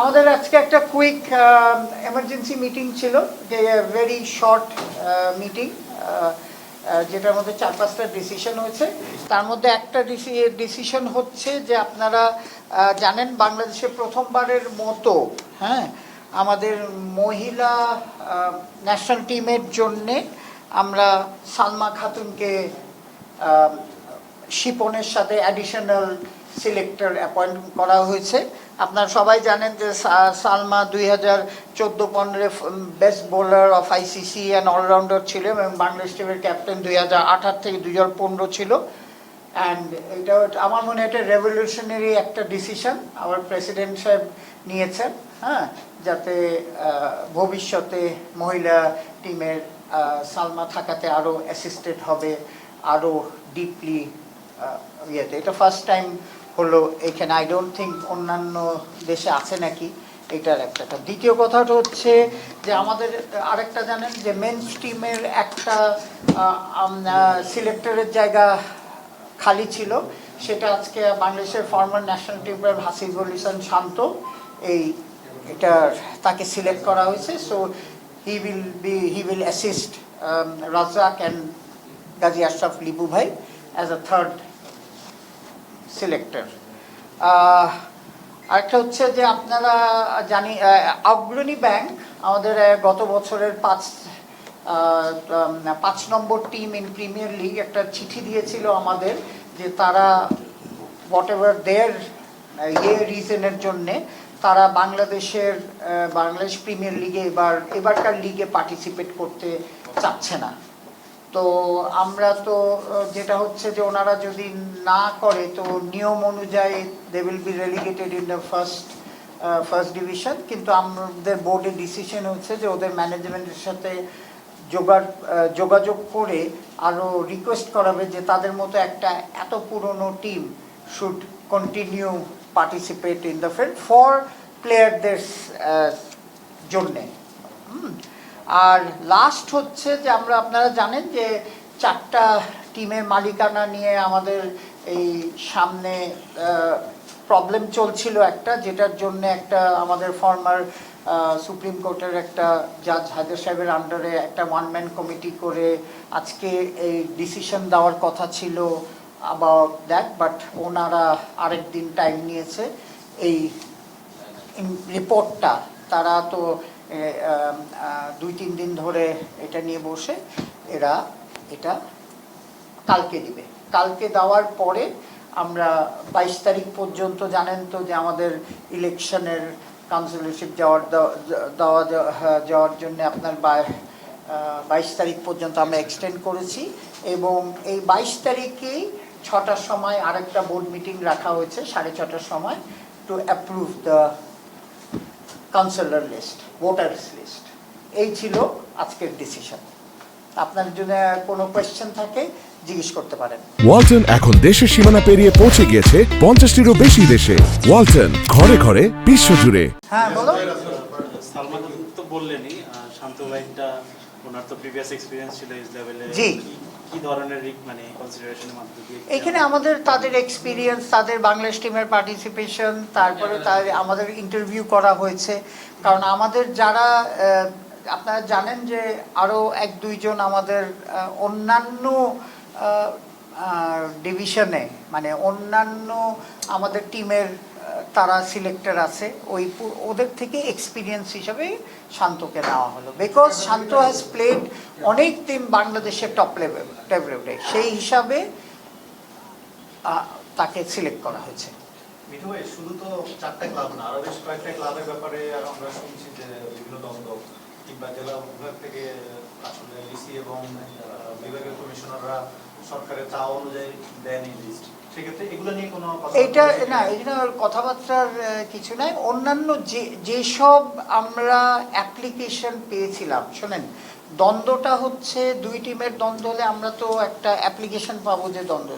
আমাদের আজকে একটা কুইক এমার্জেন্সি মিটিং ছিল, যে ভেরি শর্ট মিটিং যেটার মধ্যে চার পাঁচটা ডিসিশন হয়েছে। তার মধ্যে একটা ডিসিশন হচ্ছে যে আপনারা জানেন বাংলাদেশে প্রথমবারের মতো হ্যাঁ আমাদের মহিলা ন্যাশনাল টিমের জন্যে আমরা সালমা খাতুনকে শিপনের সাথে অ্যাডিশনাল সিলেক্টর অ্যাপয়েন্ট করা হয়েছে। আপনারা সবাই জানেন যে সালমা দুই হাজার চোদ্দ পনেরো best bowler of ICC and allrounder ছিল এবং বাংলাদেশ টিমের ক্যাপ্টেন দুই হাজার আঠারো থেকে দুই হাজার পনেরো ছিল। অ্যান্ড এটা আমার মনে হয় এটা রেভলিউশনারি একটা ডিসিশন আমার প্রেসিডেন্ট সাহেব নিয়েছেন হ্যাঁ যাতে ভবিষ্যতে মহিলা টিমের সালমা থাকাতে আরও অ্যাসিস্টেড হবে আরও ডিপলি ইয়েতে। এটা ফার্স্ট টাইম হলো, এখানে আই ডোন্ট থিঙ্ক অন্যান্য দেশে আছে নাকি? এটার একটা। দ্বিতীয় কথাটা হচ্ছে যে আমাদের, আরেকটা জানেন যে মেন টিমের একটা সিলেক্টরের জায়গা খালি ছিল। সেটা আজকে বাংলাদেশের ফর্মার ন্যাশনাল টিমের হাসিবুল ইসলাম শান্ত এই এটা তাকে সিলেক্ট করা হয়েছে। So he will be he will assist Razzak and Gazi Ashraf Lipu ভাই অ্যাজ আ থার্ড সিলেক্টর আরেকটা হচ্ছে যে আপনারা জানি অগ্রণী ব্যাংক আমাদের গত বছরের পাঁচ পাঁচ number team in premier league একটা চিঠি দিয়েছিল আমাদের যে তারা হোয়াট এভার দেয়ার ইয়ে রিজনের জন্যে তারা বাংলাদেশের বাংলাদেশ প্রিমিয়ার লিগে এবার, এবারকার লিগে পার্টিসিপেট করতে চাচ্ছে না। তো আমরা তো যেটা হচ্ছে যে ওনারা যদি না করে, তো নিয়ম অনুযায়ী they will be relegated in the first first division কিন্তু আমাদের বোর্ডের ডিসিশন হচ্ছে যে ওদের ম্যানেজমেন্টের সাথে যোগাযোগ করে আরও রিকোয়েস্ট করাবে যে তাদের মতো একটা এত পুরনো team should continue participate in the field for প্লেয়ারদের জন্যে হুম। আর লাস্ট হচ্ছে যে আমরা, আপনারা জানেন যে চারটা টিমের মালিকানা নিয়ে আমাদের এই সামনে প্রবলেম চলছিল একটা, যেটার জন্য একটা আমাদের ফর্মার সুপ্রিম কোর্টের একটা জাজ হায়দার সাহেবের আন্ডারে একটা ওয়ান ম্যান কমিটি করে আজকে এই ডিসিশন দেওয়ার কথা ছিল অ্যাবাউট দ্যাট বাট ওনারা আরেক দিন টাইম নিয়েছে। এই রিপোর্টটা তারা তো দুই, তিন দিন ধরে এটা নিয়ে বসে এরা এটা কালকে দিবে। কালকে দেওয়ার পরে আমরা বাইশ তারিখ পর্যন্ত জানেন তো যে আমাদের ইলেকশনের কাউন্সিলরশিপ যাওয়ার দেওয়া যাওয়ার জন্য আপনার বাইশ তারিখ পর্যন্ত আমরা এক্সটেন্ড করেছি এবং এই বাইশ তারিখেই ছটার সময় আরেকটা বোর্ড মিটিং রাখা হয়েছে, সাড়ে ছটার সময় to approve the councillor list voters list এই ছিল আজকের ডিসিশন আপনার যদি কোনো কোয়েশ্চেন থাকে জিজ্ঞেস করতে পারেন। ওয়ালটন এখন দেশের সীমানা পেরিয়ে পৌঁছে গিয়েছে পঞ্চাশটিরও বেশি দেশে। ওয়ালটন ঘরে ঘরে বিশ্বজুড়ে হ্যাঁ বলো। সালমান তো বললেনই শান্ত ভাইটা ওনার তো প্রিভিয়াস এক্সপিরিয়েন্স ছিল ইস লেভেলে জি। কি ধরনের রিক মানে কনসিডারেশনের মাধ্যমে এখানে আমাদের তাদের এক্সপিরিয়েন্স তাদের বাংলাদেশ টিমের পার্টিসিপেশন তারপরে তার আমাদের ইন্টারভিউ করা হয়েছে। কারণ আমাদের যারা আপনারা জানেন যে আরও এক দুইজন আমাদের অন্যান্য ডিভিশনে মানে অন্যান্য আমাদের টিমের তারা সিলেক্টর আছে, ওই ওদের থেকে এক্সপিরিয়েন্স হিসাবে শান্তকে নেওয়া হলো। বিকজ শান্ত হ্যাজ প্লেড অনেক দিন বাংলাদেশের টপ লেভেল লেভেলে সেই হিসাবে তাকে সিলেক্ট করা হয়েছে। শুধু তো কয়েকটা ক্লাবের ব্যাপারে আমরা শুনছি যে বিভিন্ন দ্বন্দ্ব, কিংবা জেলা থেকে আসলে এবং কমিশনাররা সরকারের চাওয়া অনুযায়ী দেয়নি লিস্ট বলা না? এটা কথাবার্তার কিছু নাই। অন্যান্য যে যেসব আমরা অ্যাপ্লিকেশন পেয়েছিলাম শোনেন দ্বন্দ্বটা হচ্ছে দুই টিমের দ্বন্দ্ব হলে আমরা তো একটা অ্যাপ্লিকেশন পাবো যে দ্বন্দ্ব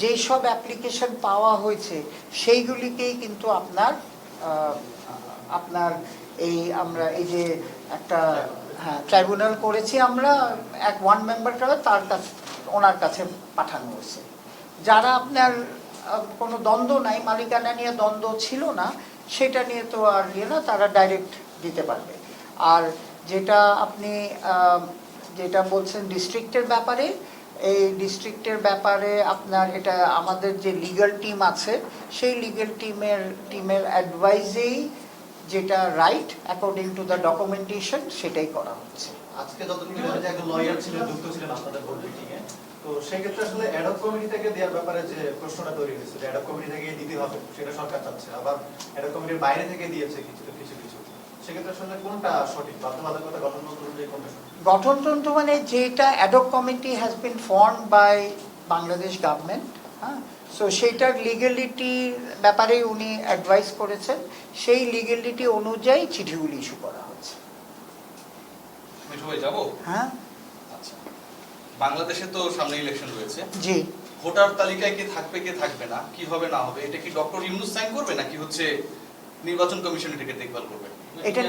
যেসব অ্যাপ্লিকেশন পাওয়া হয়েছে সেইগুলিকেই কিন্তু আপনার আপনার এই আমরা এই যে একটা হ্যাঁ ট্রাইব্যুনাল করেছি আমরা এক ওয়ান মেম্বার তার কাছে ওনার কাছে পাঠানো হয়েছে। যারা আপনার কোনো দ্বন্দ্ব নাই, মালিকানা নিয়ে দ্বন্দ্ব ছিল না, সেটা নিয়ে তো আর ইয়ে না, তারা ডাইরেক্ট দিতে পারবে। আর যেটা আপনি যেটা বলছেন ডিস্ট্রিক্টের ব্যাপারে, এই ডিস্ট্রিক্টের ব্যাপারে আপনার এটা আমাদের যে লিগ্যাল টিম আছে, সেই লিগাল টিমের টিমের অ্যাডভাইজেই যেটা right according to the documentation সেটাই করা হচ্ছে। আজকে যতটুকু জানি লয়ার ছিলেন, যুক্ত ছিলেন আপনাদের বোর্ড তো সেক্ষেত্রে আসলে কমিটি থেকে দেওয়ার ব্যাপারে যে প্রশ্নটা তৈরি হয়েছে যে অ্যাডপ কমিটি থেকে দিতে হবে সেটা সরকার চাচ্ছে আবার অ্যাডপ কমিটির বাইরে থেকে দিয়েছে কিছু কিছু কিছু। সেক্ষেত্রে আসলে কোনটা সঠিক? বাধ্যবাধকতা গঠনতন্ত্র অনুযায়ী কোনটা গঠনতন্ত্র মানে যেটা ad hoc committee has been form by Bangladesh government হ্যাঁ? সো সেইটার লিগেলিটির ব্যাপারে উনি অ্যাডভাইস করেছেন। সেই লিগেলিটি অনুযায়ী চিঠিগুলি ইস্যু করা হচ্ছে। হ্যাঁ? আচ্ছা। বাংলাদেশে তো সামনে ইলেকশন রয়েছে। জি। ভোটার তালিকায় কে থাকবে কে থাকবে না কি হবে না হবে এটা কি ডক্টর ইউনুস সাইন করবে নাকি হচ্ছে নির্বাচন কমিশন এটাকে দেখভাল করবে? এটা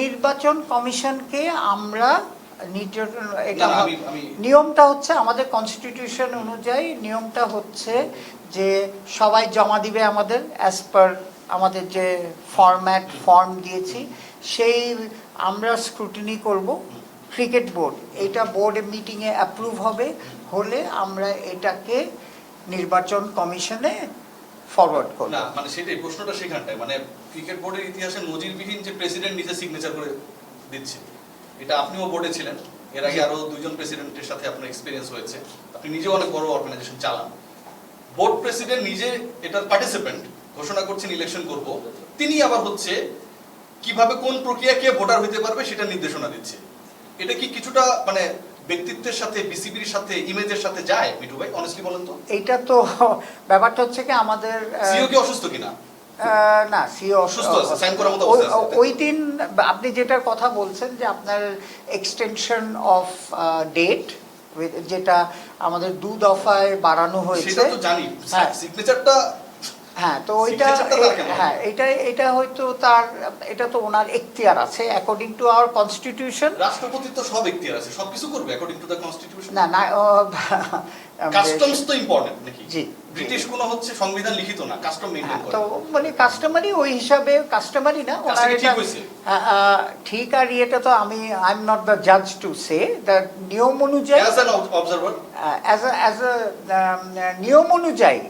নির্বাচন কমিশনকে আমরা এটা নিয়মটা হচ্ছে আমাদের কনস্টিটিউশন অনুযায়ী নিয়মটা হচ্ছে যে সবাই জমা দিবে আমাদের অ্যাজ পার আমাদের যে ফরম্যাট ফর্ম দিয়েছি সেই আমরা স্ক্রুটিনি করব। Cricket board. এটা বোর্ড মিটিংয়ে অ্যাপ্রুভ হবে হলে আমরা এটাকে নির্বাচন কমিশনে ফরওয়ার্ড করব। না মানে সেটাই প্রশ্নটা সেখানটায়। মানে ক্রিকেট বোর্ডের ইতিহাসে নজিরবিহীন যে প্রেসিডেন্ট নিজে সিগনেচার করে দিচ্ছে এটা আপনিও বোর্ডে ছিলেন। এর আগে আরও দুইজন প্রেসিডেন্টের সাথে আপনার এক্সপিরিয়েন্স হয়েছে। আপনি নিজেও অনেক বড় অর্গানাইজেশন চালান। বোর্ড প্রেসিডেন্ট নিজে এটার পার্টিসিপেন্ট ঘোষণা করছেন ইলেকশন করব। তিনি আবার হচ্ছে কীভাবে কোন প্রক্রিয়া কে ভোটার হইতে পারবে সেটা নির্দেশনা দিচ্ছে। এটা কি কিছুটা মানে ব্যক্তিত্বের সাথে বিসিবির সাথে ইমেজের সাথে যায় মিঠু ভাই অনেস্টলি বলেন তো এইটা তো ব্যাপারটা হচ্ছে কি আমাদের সিও কি অসুস্থ কিনা না সিও সুস্থ আছে, sign করার মতো অবস্থায় আছে। ওই দিন আপনি যেটার কথা বলছেন যে আপনার এক্সটেনশন অফ ডেট যেটা আমাদের দু দফায় বাড়ানো হয়েছে সেটা তো জানি হ্যাঁ। সিগনেচারটা হ্যাঁ তো ওইটা? হ্যাঁ এটা এটা হয়তো তার এটা তো ওনার এখতিয়ার আছে অ্যাকর্ডিং টু আওয়ার কনস্টিটিউশন রাষ্ট্রপতির তো সব এখতিয়ার আছে সবকিছু করবে অ্যাকর্ডিং টু দ্য কনস্টিটিউশন না না কাস্টমস তো ইম্পর্টেন্ট নাকি? জি। ব্রিটিশ কোনো হচ্ছে সংবিধান লিখিত না কাস্টম মেইনটেইন হ্যাঁ, করে। তো মানে কাস্টমারই ওই হিসাবে কাস্টমারই না ওনার ঠিক এটা ঠিক আর ইয়েটা তো আমি আই এম নট দ্য জাজ টু সে দ্য নিয়ম অনুযায়ী as an observer as as নিয়ম অনুযায়ী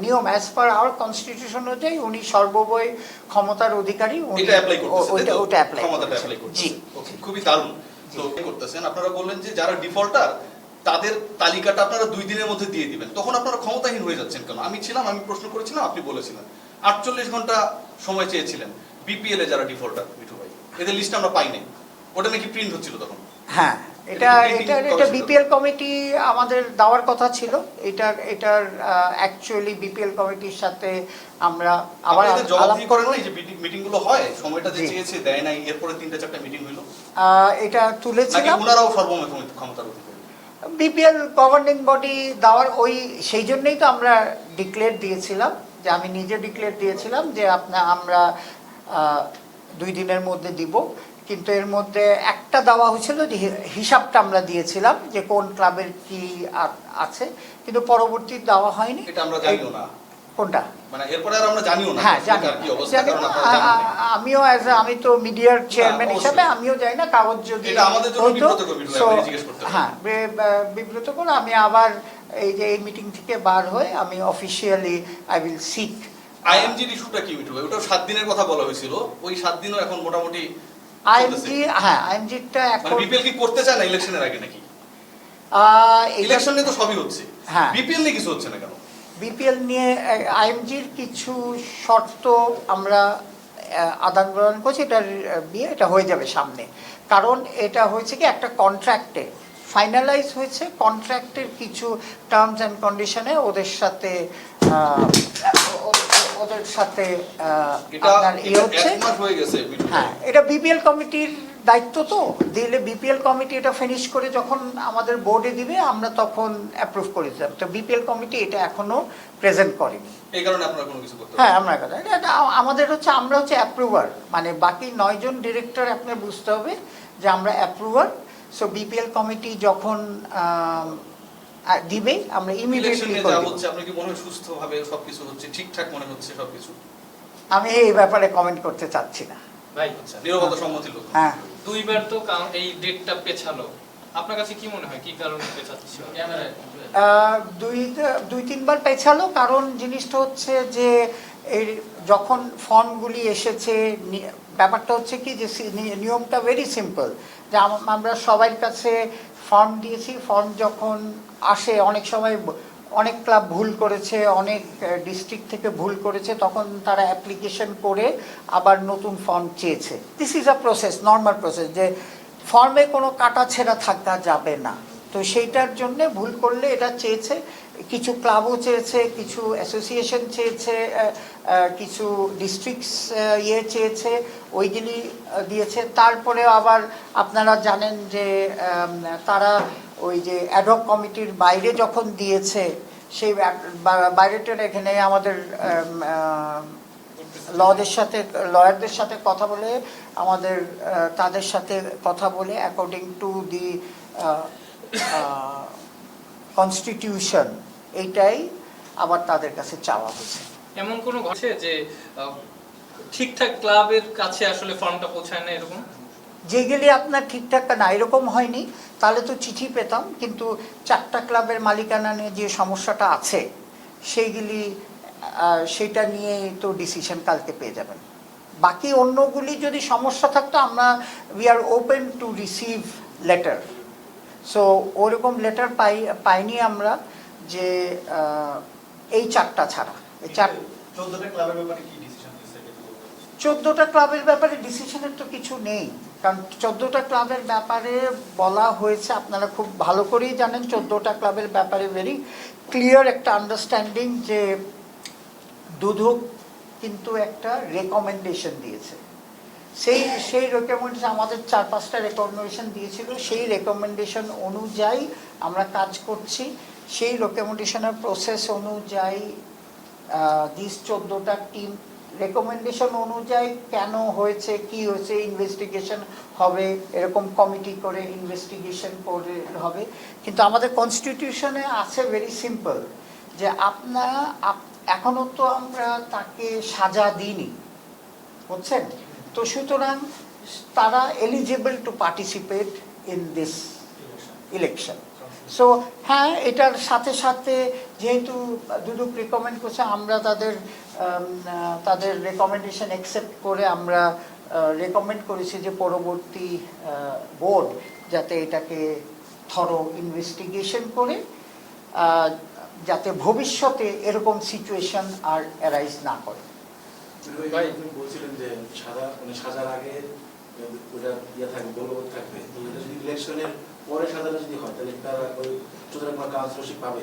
নিয়ম অ্যাজ পার আওয়ার কনস্টিটিউশন অনুযায়ী উনি সর্ববয় ক্ষমতার অধিকারী এটা অ্যাপ্লাই করতেছে ও- ওইটা তাই তো? ওটা অ্যাপ্লাই ক্ষমতাটা অ্যাপ্লাই জি। করতেছে খুবই দারুণ। তো করতেছেন। আপনারা বললেন যে যারা ডিফল্টার তাদের তালিকাটা আপনারা দুই দিনের মধ্যে দিয়ে দিবেন। তখন আপনারা ক্ষমতাহীন হয়ে যাচ্ছেন কেন? আমি ছিলাম আমি প্রশ্ন করেছিলাম আপনি বলেছিলেন। আটচল্লিশ ঘণ্টা সময় চেয়েছিলেন। বিপিএল এ যারা ডিফল্টার মিঠু ভাই এদের লিস্ট আমরা পাই নাই। ওটা নাকি প্রিন্ট হচ্ছিল তখন? হ্যাঁ এটা এটা এটা এটা? বিপিএল কমিটি আমাদের দেওয়ার কথা ছিল। এটার এটার অ্যাকচুয়ালি বিপিএল কমিটির সাথে আমরা আবার আলাপ করেন যে মিটিংগুলো হয় সময়টা যে চেয়েছে দেয় নাই এরপরে তিনটা চারটা মিটিং আহ, এটা তুলেছিলাম। ওনারাও সর্বময় ক্ষমতার বিপিএল গভর্নিং বডি দেওয়ার ওই সেই জন্যই তো আমরা ডিক্লেয়ার দিয়েছিলাম যে আমি নিজে ডিক্লেয়ার দিয়েছিলাম যে আপনার আমরা দুই দিনের মধ্যে দিব। কিন্তু এর মধ্যে একটা দেওয়া হয়েছিল যে হিসাবটা আমরা দিয়েছিলাম যে কোন ক্লাবের কি আছে কিন্তু পরবর্তী দেওয়া হয়নি। এটা আমরা জানিও না। কোনটা? মানে এরপরে আর আমরা জানিও না হ্যাঁ জানি কার জানি। আমিও অ্যাজ আমি তো মিডিয়ার চেয়ারম্যান অবশ্যই। হিসাবে আমিও যাই না কাগজ যদি এটা আমাদের জন্য জিজ্ঞেস করতে হ্যাঁ বে- বে- বিব্রতকর। আমি আবার এই যে এই মিটিং থেকে বার হয়ে আমি অফিসিয়ালি আই উইল সিক আইএমজির ইস্যুটা কি মিটু ওটাও সাত দিনের কথা বলা হয়েছিল। ওই সাত দিনও এখন মোটামুটি আইএমজি হ্যাঁ আইএমজিটা মানে এখন বিপিএল কি করতে চায় না ইলেকশনের আগে নাকি? ইলেকশন তো সবই হচ্ছে। হ্যাঁ। বিপিএল নিয়ে কিছু হচ্ছে না কেন? বিপিএল নিয়ে আইএমজির কিছু শর্ত আমরা আদান প্রদান করছি। এটার বিয়ে এটা হয়ে যাবে সামনে। কারণ এটা হয়েছে কি একটা কন্ট্রাক্টে ফাইনালাইজ হয়েছে কন্ট্রাক্টের কিছু টার্মস অ্যান্ড কন্ডিশনে ওদের সাথে ওদের সাথে আপনার ইয়ে হচ্ছে। হয়ে এটা বিপিএল কমিটির দায়িত্ব তো। দিলে বিপিএল কমিটি এটা ফিনিশ করে যখন আমাদের বোর্ডে দিবে আমরা তখন অ্যাপ্রুভ করে দিতাম। তো বিপিএল কমিটি এটা এখনও প্রেজেন্ট করেনি। এই কারণে আপনারা কোনো কিছু করতে হ্যাঁ আমরা কথা এটা আমাদের হচ্ছে আমরা হচ্ছে অ্যাপ্রুভার মানে বাকি নয়জন ডিরেক্টর আপনার বুঝতে হবে যে আমরা অ্যাপ্রুভার সো বিপিএল কমিটি যখন দিবে আমরা ইমিডিয়েটলি নিয়ে করে দেব। হচ্ছে আপনি কি মনে হয় সুস্থভাবে সবকিছু হচ্ছে ঠিকঠাক মনে হচ্ছে সবকিছু? আমি এই ব্যাপারে কমেন্ট করতে চাচ্ছি না। ভাই আচ্ছা নিরবতা সম্মতি লোক। হ্যাঁ। দুইবার তো এই ডেটটা পেছালো। আপনার কাছে কি মনে হয় কি কারণে ক্যামেরায়। দুই দুই তিনবার পেছালো কারণ জিনিসটা হচ্ছে যে এই যখন ফর্মগুলি এসেছে ব্যাপারটা হচ্ছে কি যে নিয়মটা ভেরি সিম্পল যে আমরা সবার কাছে ফর্ম দিয়েছি। ফর্ম যখন আসে, অনেক সময় অনেক ক্লাব ভুল করেছে, অনেক ডিস্ট্রিক্ট থেকে ভুল করেছে, তখন তারা অ্যাপ্লিকেশন করে আবার নতুন ফর্ম চেয়েছে। This is a process normal process যে ফর্মে কোনো কাটা ছেঁড়া থাকা যাবে না। তো সেইটার জন্যে ভুল করলে এটা চেয়েছে। কিছু ক্লাবও চেয়েছে, কিছু অ্যাসোসিয়েশন চেয়েছে কিছু ডিস্ট্রিক্টস ইয়ে চেয়েছে ওইগুলি দিয়েছে। তারপরে আবার আপনারা জানেন যে তারা ওই যে অ্যাডক কমিটির বাইরে যখন দিয়েছে, সেই বাইরেটার এখানে আমাদের লদের সাথে লয়ারদের সাথে কথা বলে, আমাদের তাদের সাথে কথা বলে অ্যাকর্ডিং টু দি কনস্টিটিউশন এইটাই আবার তাদের কাছে চাওয়া হয়েছে। এমন কোনো ঘটে যে ঠিকঠাক ক্লাবের কাছে আসলে ফর্মটা পৌঁছায় না এরকম? যেগুলি আপনার ঠিকঠাক না, এরকম হয়নি। তাহলে তো চিঠি পেতাম, কিন্তু চারটা ক্লাবের মালিকানা নিয়ে যে সমস্যাটা আছে, সেইগুলি সেটা নিয়ে তো ডিসিশন কালকে পেয়ে যাবেন। বাকি অন্যগুলি যদি সমস্যা থাকতো, আমরা we are open to receive letter so ওরকম লেটার পাই, পাইনি আমরা যে এই চারটা ছাড়া। চার চোদ্দটা ক্লাবের ব্যাপারে কি ডিসিশন? চোদ্দোটা ক্লাবের ব্যাপারে ডিসিশনের তো কিছু নেই। কারণ চোদ্দোটা ক্লাবের ব্যাপারে বলা হয়েছে আপনারা খুব ভালো করেই জানেন চোদ্দোটা ক্লাবের ব্যাপারে ভেরি ক্লিয়ার একটা আন্ডারস্ট্যান্ডিং যে দুধক কিন্তু একটা রেকমেন্ডেশন দিয়েছে। সেই সেই রেকমেন্ডেশন আমাদের চার পাঁচটা রেকমেন্ডেশন দিয়েছিল সেই রেকমেন্ডেশন অনুযায়ী আমরা কাজ করছি। সেই রেকমেন্ডেশনের প্রসেস অনুযায়ী দিস চোদ্দোটা টিম রেকমেন্ডেশন অনুযায়ী কেন হয়েছে, কি হয়েছে ইনভেস্টিগেশন হবে, এরকম কমিটি করে ইনভেস্টিগেশন করে হবে। কিন্তু আমাদের কনস্টিটিউশনে আছে ভেরি সিম্পল যে আপনারা আপ- এখনও তো আমরা তাকে সাজা দিইনি, বুঝছেন? তো সুতরাং তারা eligible to participate in this election so হ্যাঁ এটার সাথে সাথে যেহেতু দুদক রেকমেন্ড করছে, আমরা তাদের তাদের রেকমেন্ডেশন অ্যাকসেপ্ট করে আমরা রেকমেন্ড করেছি যে পরবর্তী বোর্ড যাতে এটাকে থরো ইনভেস্টিগেশন করে যাতে ভবিষ্যতে এরকম সিচুয়েশন আর অ্যারাইজ না করে। বলছিলেন যে মানে সাজার আগে পরে সাজাটা যদি হয় তাহলে তারা ওই সুতরাং কোনো কাউন্সিলরশিপ পাবে?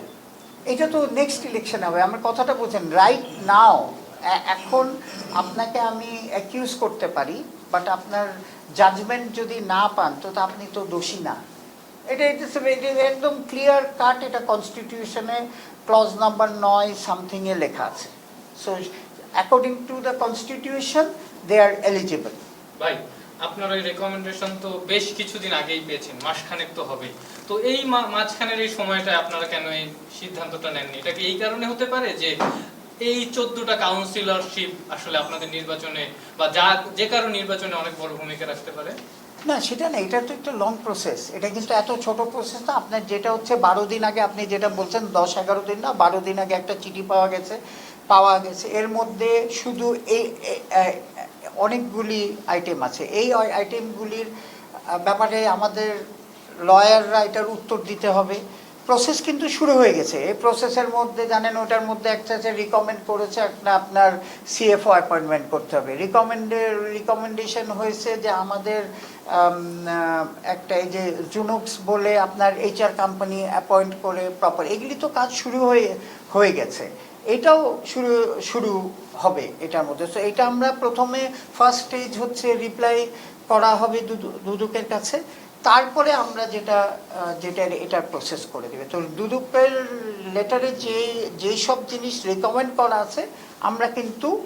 এটা তো নেক্সট ইলেকশন হবে আমার কথাটা বলছেন রাইট নাও এখন আপনাকে আমি অ্যাকিউজ করতে পারি বাট আপনার জাজমেন্ট যদি না পান তো তা আপনি তো দোষী না। এটা একদম ক্লিয়ার কাট এটা কনস্টিটিউশনে ক্লজ নাম্বার নয় সামথিংয়ে লেখা আছে। So according to the constitution they are eligible আপনার ওই রেকমেন্ডেশন তো বেশ কিছুদিন আগেই পেয়েছেন, মাসখানেক তো হবেই। তো এই মাঝখানের এই সময়টা আপনারা কেন এই সিদ্ধান্তটা নেননি? এটা কি এই কারণে হতে পারে যে এই চোদ্দটা কাউন্সিলরশিপ আসলে আপনাদের নির্বাচনে বা যা, যে কারও নির্বাচনে অনেক বড় ভূমিকা রাখতে পারে? না, সেটা না, এটা তো একটা লং প্রসেস এটা কিন্তু এত ছোট প্রসেস না, আপনার যেটা হচ্ছে বারো দিন আগে আপনি যেটা বলছেন, দশ, এগারো দিন না, বারো দিন আগে একটা চিঠি পাওয়া গেছে পাওয়া গেছে। এর মধ্যে শুধু এই অনেকগুলি আইটেম আছে। এই আইটেমগুলির ব্যাপারে আমাদের লয়াররা এটার উত্তর দিতে হবে। প্রসেস কিন্তু শুরু হয়ে গেছে। এই প্রসেসের মধ্যে, জানেন, ওটার মধ্যে একটা আছে রিকমেন্ড করেছে একটা আপনার সিএফও অ্যাপয়েন্টমেন্ট করতে হবে। রিকমেন্ডের রিকমেন্ডেশন হয়েছে যে আমাদের একটা এই যে জুনুক্স বলে আপনার এইচআর কোম্পানি অ্যাপয়েন্ট করে প্রপার এগুলি তো কাজ শুরু হয়ে হয়ে গেছে। এটাও শুরু শুরু হবে এটার মধ্যে। সো এটা আমরা প্রথমে ফার্স্ট স্টেজ হচ্ছে রিপ্লাই করা হবে দুদু- দুদকের কাছে। তারপরে আমরা যেটা যেটা এটার প্রসেস করে দেবে। তো দুদুকের লেটারে যে যেই সব জিনিস রেকমেন্ড করা আছে, আমরা কিন্তু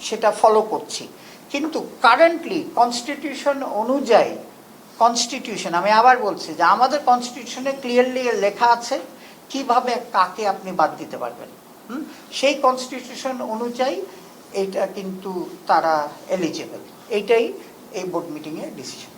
সেটা ফলো করছি। কিন্তু কারেন্টলি কনস্টিটিউশন অনুযায়ী কনস্টিটিউশন আমি আবার বলছি যে আমাদের কনস্টিটিউশনে ক্লিয়ারলি লেখা আছে কীভাবে কাকে আপনি বাদ দিতে পারবেন? সেই কনস্টিটিউশন অনুযায়ী এটা কিন্তু তারা এলিজেবল এইটাই এই বোর্ড মিটিংয়ে ডিসিশন